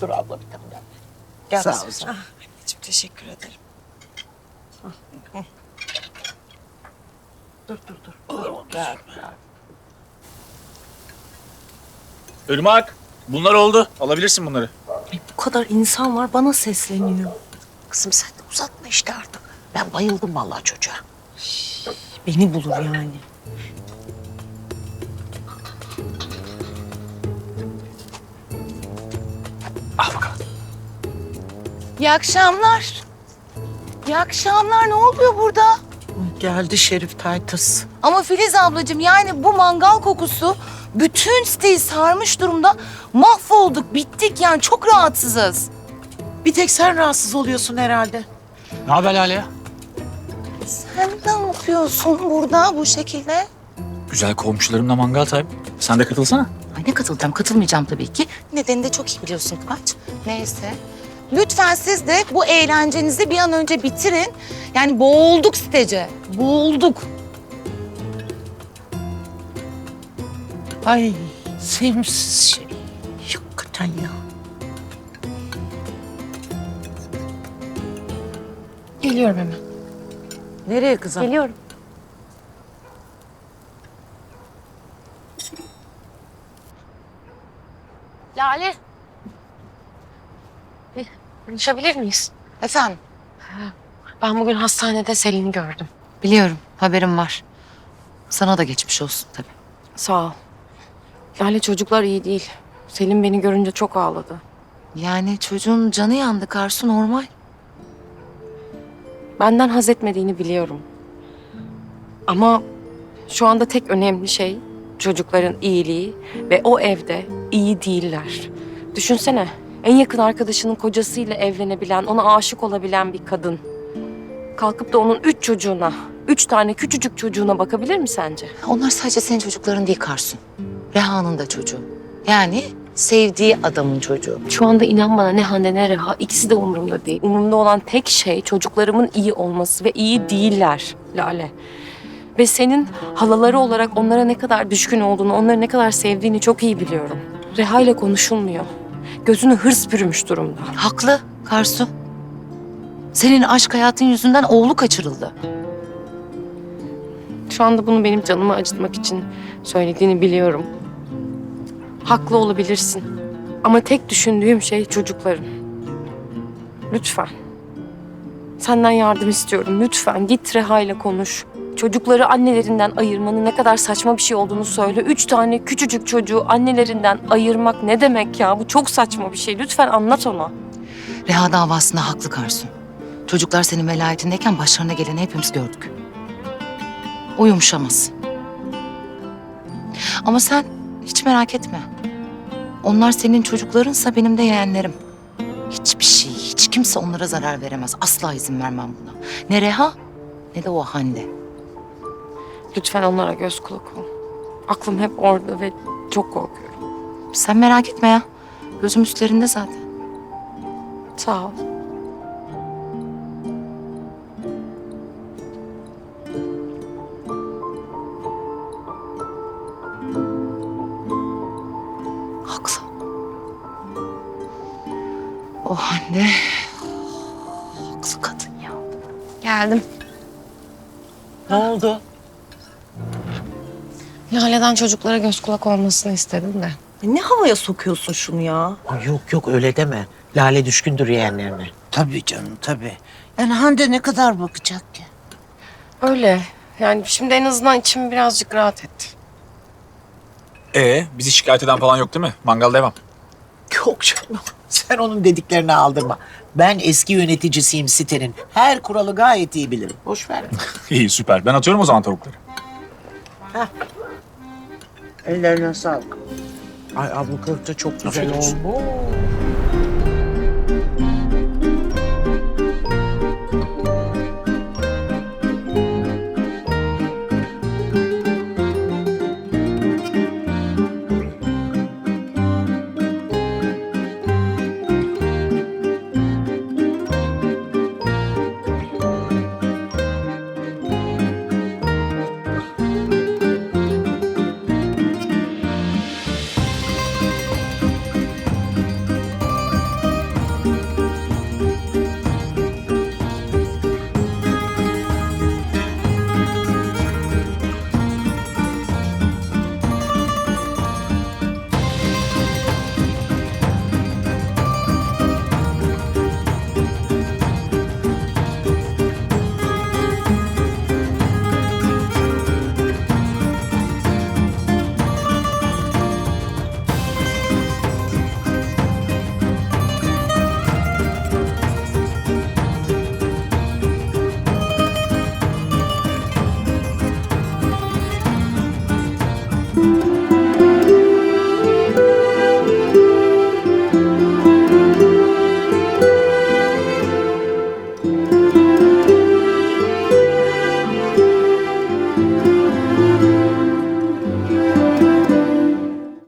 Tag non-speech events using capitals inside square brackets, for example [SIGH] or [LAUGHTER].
Dur abla bir tane daha. Gel Sağ ol canım. Anneciğim teşekkür ederim. Dur dur dur. dur. Gel, gel. Irmak, bunlar oldu. Alabilirsin bunları. Bu kadar insan var bana sesleniyor. Kızım sen de uzatma işte artık. Ben bayıldım vallahi çocuğa. Beni bulur yani. İyi akşamlar. İyi akşamlar. Ne oluyor burada? Geldi Şerif Taytız. Ama Filiz ablacığım yani bu mangal kokusu bütün siteyi sarmış durumda. Mahvolduk, bittik yani çok rahatsızız. Bir tek sen rahatsız oluyorsun herhalde. Ne haber Lale? Sen ne yapıyorsun burada bu şekilde? Güzel komşularımla mangal time. Sen de katılsana. Ay ne katılacağım? Katılmayacağım tabii ki. Nedenini de çok iyi biliyorsun Kıvanç. Neyse. Lütfen siz de bu eğlencenizi bir an önce bitirin. Yani boğulduk sitece. Boğulduk. Ay sevimsiz şey. Hakikaten ya. Geliyorum hemen. Nereye kızım? Geliyorum. Lale. Konuşabilir miyiz? Efendim? Ben bugün hastanede Selin'i gördüm. Biliyorum. Haberim var. Sana da geçmiş olsun tabii. Sağ ol. Lale çocuklar iyi değil. Selin beni görünce çok ağladı. Yani çocuğun canı yandı Karsu normal. Benden haz etmediğini biliyorum. Ama şu anda tek önemli şey çocukların iyiliği ve o evde iyi değiller. Düşünsene en yakın arkadaşının kocasıyla evlenebilen, ona aşık olabilen bir kadın. Kalkıp da onun üç çocuğuna, üç tane küçücük çocuğuna bakabilir mi sence? Onlar sadece senin çocukların değil Karsu. Reha'nın da çocuğu. Yani sevdiği adamın çocuğu. Şu anda inan bana ne Hande ne Reha ikisi de umurumda değil. Umurumda olan tek şey çocuklarımın iyi olması ve iyi değiller Lale. Ve senin halaları olarak onlara ne kadar düşkün olduğunu, onları ne kadar sevdiğini çok iyi biliyorum. Reha ile konuşulmuyor. Gözünü hırs bürümüş durumda. Haklı Karsu. Senin aşk hayatın yüzünden oğlu kaçırıldı. Şu anda bunu benim canımı acıtmak için söylediğini biliyorum. Haklı olabilirsin. Ama tek düşündüğüm şey çocukların. Lütfen. Senden yardım istiyorum. Lütfen git Reha ile konuş. Çocukları annelerinden ayırmanın ne kadar saçma bir şey olduğunu söyle. Üç tane küçücük çocuğu annelerinden ayırmak ne demek ya? Bu çok saçma bir şey. Lütfen anlat ona. Reha davasında haklı Karsu. Çocuklar senin velayetindeyken başlarına geleni hepimiz gördük. O yumuşamaz. Ama sen hiç merak etme. Onlar senin çocuklarınsa benim de yeğenlerim. Hiçbir şey, hiç kimse onlara zarar veremez. Asla izin vermem buna. Ne Reha ne de o Hande. Lütfen onlara göz kulak ol. Aklım hep orada ve çok korkuyorum. Sen merak etme ya. Gözüm üstlerinde zaten. Sağ ol. Haklı. O Hande... Haklı kadın ya. Geldim. Ne oldu? Lale'den çocuklara göz kulak olmasını istedim de. Ne havaya sokuyorsun şunu ya? Ay yok yok öyle deme. Lale düşkündür yeğenlerine. Tabii canım tabii. Yani Hande ne kadar bakacak ki? Öyle. Yani şimdi en azından içim birazcık rahat etti. Ee, bizi şikayet eden falan yok değil mi? Mangal devam. Yok canım. Sen onun dediklerini aldırma. Ben eski yöneticisiyim sitenin. Her kuralı gayet iyi bilirim. Boş ver. [LAUGHS] İyi süper. Ben atıyorum o zaman tavukları. Ellerine sağlık. Ay abla köfte çok güzel olmuş.